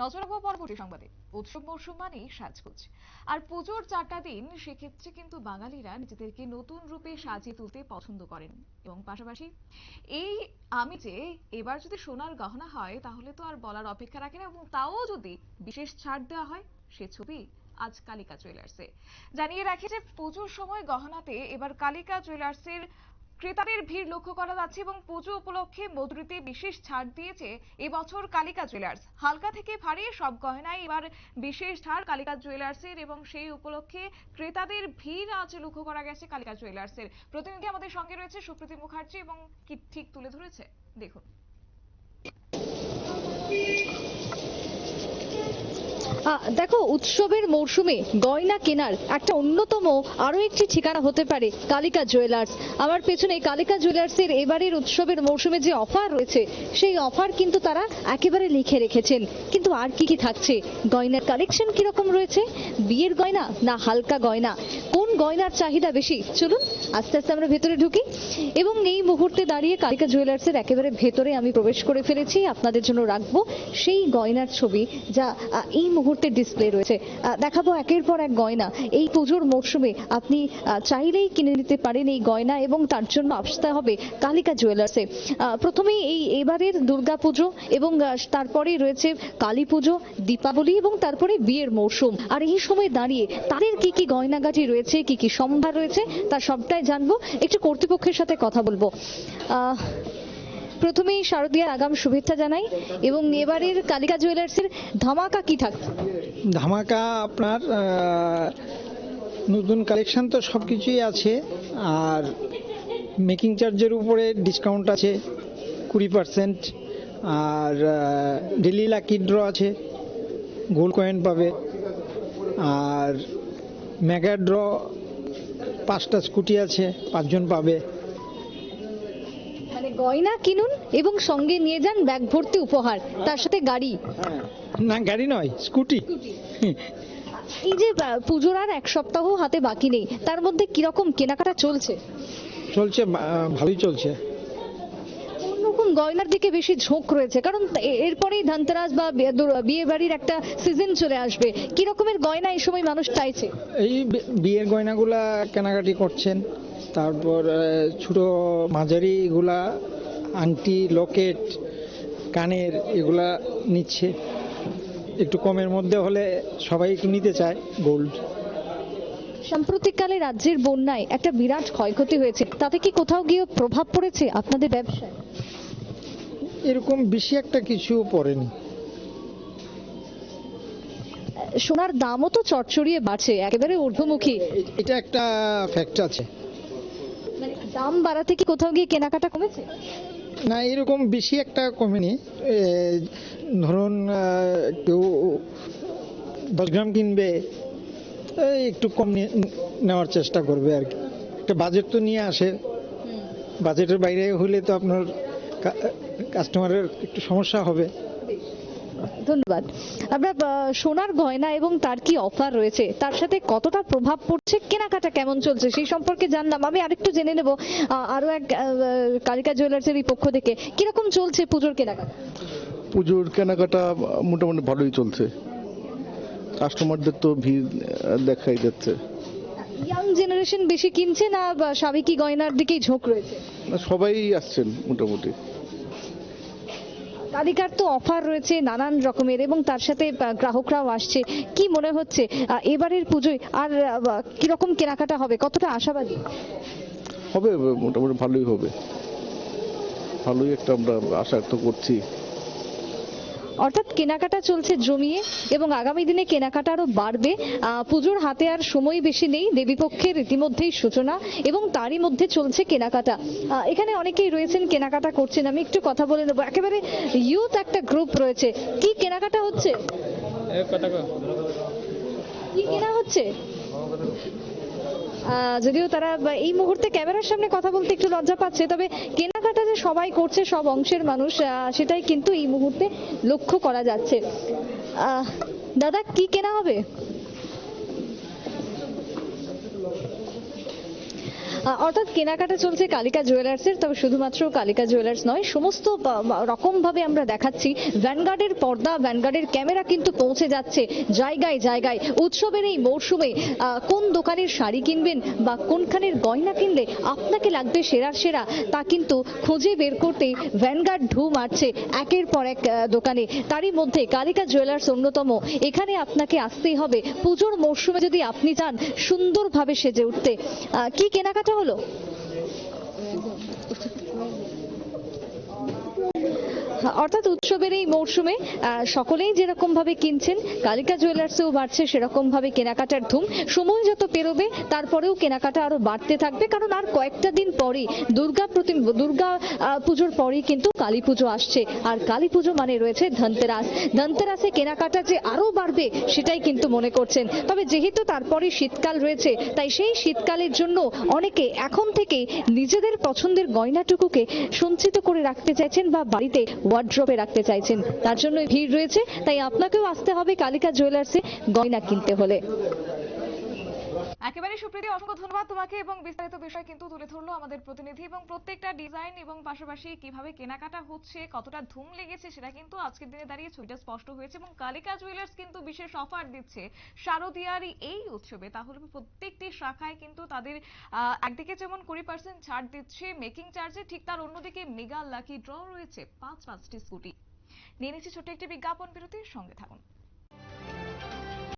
নজর রাখব পরবর্তী সংবাদে। উৎসব মৌসুম মানেই সাজগোজ। আর পুজোর চারটা দিন সেক্ষেত্রে কিন্তু বাঙালিরা নিজেদেরকে নতুন রূপে সাজিয়ে তুলতে পছন্দ করেন। এবং পাশাপাশি এই আমি যে এবার যদি সোনার গহনা হয়, তাহলে তো আর বলার অপেক্ষা রাখে না এবং তাও যদি বিশেষ ছাড় দেওয়া হয়, সে ছবি আজ কালিকা জুয়েলার্সে। জানিয়ে রাখি যে পুজোর সময় গহনাতে এবার কালিকা জুয়েলার্সের ক্রেতাদের ভিড় লক্ষ্য করা যাচ্ছে এবং পুজো উপলক্ষে মজুরিতে বিশেষ ছাড় দিয়েছে এবছর কালিকা জুয়েলার্স। হালকা থেকে ভারী সব গহনায় এবার বিশেষ ছাড় কালিকা জুয়েলার্সের এবং সেই উপলক্ষে ক্রেতাদের ভিড় আজ লক্ষ্য করা গেছে কালিকা জুয়েলার্সের। প্রতিনিধি আমাদের সঙ্গে রয়েছে সুপ্রীতি মুখার্জি এবং কি ঠিক তুলে ধরেছে? দেখুন। দেখো, উৎসবের মরশুমে গয়না কেনার একটা অন্যতম আরও একটি ঠিকানা হতে পারে কালিকা জুয়েলার্স। আমার পেছনে কালিকা জুয়েলার্সের এবারের উৎসবের মরশুমে যে অফার রয়েছে, সেই অফার কিন্তু তারা একেবারে লিখে রেখেছেন। কিন্তু আর কি কি থাকছে? গয়নার কালেকশন কীরকম রয়েছে? বিয়ের গয়না না হালকা গয়না? গয়নার চাহিদা বেশি। চলুন, আস্তে আস্তে আমরা ভেতরে ঢুকি। এবং এই মুহূর্তে দাঁড়িয়ে কালিকা জুয়েলার্সের একেবারে ভেতরে আমি প্রবেশ করে ফেলেছি। আপনাদের জন্য রাখব সেই গয়নার ছবি যা এই মুহূর্তে ডিসপ্লে রয়েছে। দেখাবো একের পর এক গয়না। এই পুজোর মরশুমে আপনি চাইলেই কিনে নিতে পারেন এই গয়না এবং তার জন্য আসতে হবে কালিকা জুয়েলার্সে প্রথমেই এই এবারের দুর্গা পুজো এবং তারপরে রয়েছে কালী পুজো, দীপাবলি এবং তারপরে বিয়ের মরশুম। আর এই সময় দাঁড়িয়ে তাদের কি কি গয়নাগাটি রয়েছে কি কি সম্ভার রয়েছে তা সবটাই জানব। একটু কর্তৃপক্ষের সাথে কথা বলব। প্রথমেই শারদীয়ার আগাম শুভেচ্ছা জানাই এবং এবারের কালিকা জুয়েলার্সের ধামাকা কি থাকছে ধামাকা আপনার নতুন কালেকশন তো সব কিছুই আছে, আর মেকিং চার্জের উপরে ডিসকাউন্ট আছে কুড়ি পার্সেন্ট আর ডেলি লাকি ড্র আছে গোল্ড কয়েন পাবে, আর মেগা ড্র পাঁচটা স্কুটি আছে পাঁচজন পাবে। মানে গয়না কিনুন এবং সঙ্গে নিয়ে যান ব্যাগ ভর্তি উপহার তার সাথে গাড়ি। না গাড়ি নয় স্কুটি। এই যে পুজোর আর এক সপ্তাহ হাতে বাকি নেই তার মধ্যে কীরকম কেনাকাটা চলছে? চলছে ভালোই চলছে। গয়নার দিকে বেশি ঝোঁক রয়েছে। কারণ এরপরেই ধানতেরাস বা বিয়ে- বাড়ির একটা সিজন চলে আসবে। কি রকমের গয়না এই সময় মানুষ চাইছে? এই বিয়ের গয়নাগুলা কেনাকাটি করছেন। তারপর ছোট মাঝারি এগুলা আংটি লকেট কানের এগুলা নিচ্ছে। একটু কমের মধ্যে হলে সবাই একটু নিতে চায় গোল্ড। সাম্প্রতিককালে রাজ্যের বন্যায় একটা বিরাট ক্ষয়ক্ষতি হয়েছে। তাতে কি কোথাও গিয়ে প্রভাব পড়েছে আপনাদের ব্যবসায়? এরকম বেশি একটা কিছু পড়েনি। সোনার দামও তো চটচড়িয়ে বাড়ছে একেবারে ঊর্ধ্বমুখী। এটা একটা ফ্যাক্ট আছে। মানে দাম বাড়াতে কি কোথাও গিয়ে কেনাকাটা কমেছে? না এরকম বেশি একটা কমেনি। ধরুন কেউ দশ গ্রাম কিনবে একটু কম নেওয়ার চেষ্টা করবে আর কি। একটা বাজেট তো নিয়ে আসে। বাজেটের বাইরে হলে তো আপনার কাস্টমারের একটু সমস্যা হবে। ধন্যবাদ। আমরা আহ, সোনার গয়না এবং তার কি অফার রয়েছে? তার সাথে কতটা প্রভাব পড়ছে? কেনাকাটা কেমন চলছে? সেই সম্পর্কে জানলাম। আমি আরেকটু জেনে নেব আহ, আরও এক কালিকা জুয়েলার্সের এই পক্ষ থেকে। কীরকম চলছে পুজোর কেনাকাটা? পুজোর কেনাকাটা মোটামুটি ভালোই চলছে। কাস্টমারদের তো ভিড় দেখাই যাচ্ছে। ইয়াং জেনারেশন বেশি কিনছে না সাবেকি গয়নার দিকেই ঝোঁক রয়েছে? সবাই আসছেন মোটামুটি। তালিকার তো অফার রয়েছে নানান রকমের এবং তার সাথে গ্রাহকরাও আসছে। কি মনে হচ্ছে এবারের পুজোয় আর কীরকম কেনাকাটা হবে? কতটা আশাবাদী? হবে মোটামুটি ভালোই হবে। ভালোই একটা আমরা আশা তো করছি। অর্থাৎ কেনাকাটা চলছে জমিয়ে এবং আগামী দিনে কেনাকাটা আরও বাড়বে। পুজোর হাতে আর সময় বেশি নেই দেবীপক্ষের ইতিমধ্যেই সূচনা এবং তারই মধ্যে চলছে কেনাকাটা। এখানে অনেকেই রয়েছেন, কেনাকাটা করছেন, আমি একটু কথা বলে নেব। একেবারে ইউথ একটা গ্রুপ রয়েছে। কি কেনাকাটা হচ্ছে? কি কেনা হচ্ছে? যদিও তারা এই মুহূর্তে ক্যামেরার সামনে কথা বলতে একটু লজ্জা পাচ্ছে, তবে কেনাকাটা যে সবাই করছে, সব অংশের মানুষ সেটাই কিন্তু এই মুহূর্তে লক্ষ্য করা যাচ্ছে। দাদা, কি কেনা হবে? অর্থাৎ কেনাকাটা চলছে কালিকা জুয়েলার্সের তবে শুধুমাত্র কালিকা জুয়েলার্স নয়, সমস্ত রকম ভাবে আমরা দেখাচ্ছি। ভ্যানগার্ডের পর্দা ভ্যানগার্ডের ক্যামেরা কিন্তু পৌঁছে যাচ্ছে জায়গায় জায়গায়। উৎসবের এই মরশুমে কোন দোকানের শাড়ি কিনবেন বা কোনখানের গয়না কিনলে আপনাকে লাগবে সেরা সেরা, তা কিন্তু খুঁজে বের করতে ভ্যানগার্ড ঢু মারছে একের পর এক দোকানে। তারই মধ্যে কালিকা জুয়েলার্স অন্যতম। এখানে আপনাকে আসতেই হবে। পুজোর মরশুমে যদি আপনি চান সুন্দরভাবে সেজে উঠতে। কি কেনাকাটা হলো? অর্থাৎ উৎসবের এই মরশুমে সকলেই যেরকম ভাবে কিনছেন, কালিকা জুয়েলার্সেও বাড়ছে সেরকম ভাবে কেনাকাটার ধুম। সময় যত পেরোবে, তারপরেও কেনাকাটা আরও বাড়তে থাকবে, কারণ আর কয়েকটা দিন পরেই, দুর্গা প্রতি দুর্গা পুজোর পরেই কিন্তু কালী পুজো আসছে। আর কালী পুজো মানে রয়েছে ধনতেরাস। ধনতেরাসে কেনাকাটা যে আরও বাড়বে, সেটাই কিন্তু মনে করছেন। তবে যেহেতু তারপরে শীতকাল রয়েছে, তাই সেই শীতকালের জন্য অনেকে এখন থেকে নিজেদের পছন্দের গয়নাটুকুকে সঞ্চিত করে রাখতে চাইছেন বা বাড়িতে ওয়ার্ড্রপে রাখতে চাইছেন। তার জন্য ভিড় রয়েছে, তাই আপনাকেও আসতে হবে কালিকা জুয়েলার্সে গয়না কিনতে হলে। একেবারে সুপ্রীতি, অসংখ্য ধন্যবাদ তোমাকে এবং বিস্তারিত বিষয় কিন্তু তুলে ধরলো আমাদের প্রতিনিধি এবং প্রত্যেকটা ডিজাইন এবং পাশাপাশি কীভাবে কেনাকাটা হচ্ছে, কতটা ধুম লেগেছে সেটা কিন্তু আজকের দিনে দাঁড়িয়ে ছবিটা স্পষ্ট হয়েছে এবং কালিকা জুয়েলার্স কিন্তু বিশেষ অফার দিচ্ছে শারদীয়ারই এই উৎসবে। তাহলে প্রত্যেকটি শাখায় কিন্তু তাদের একদিকে যেমন কুড়ি পার্সেন্ট ছাড় দিচ্ছে মেকিং চার্জে ঠিক তার অন্যদিকে মেগা লাকি ড্র রয়েছে পাঁচ পাঁচটি স্কুটি নিয়ে নিচ্ছি ছোট্ট একটি বিজ্ঞাপন বিরতির সঙ্গে থাকুন।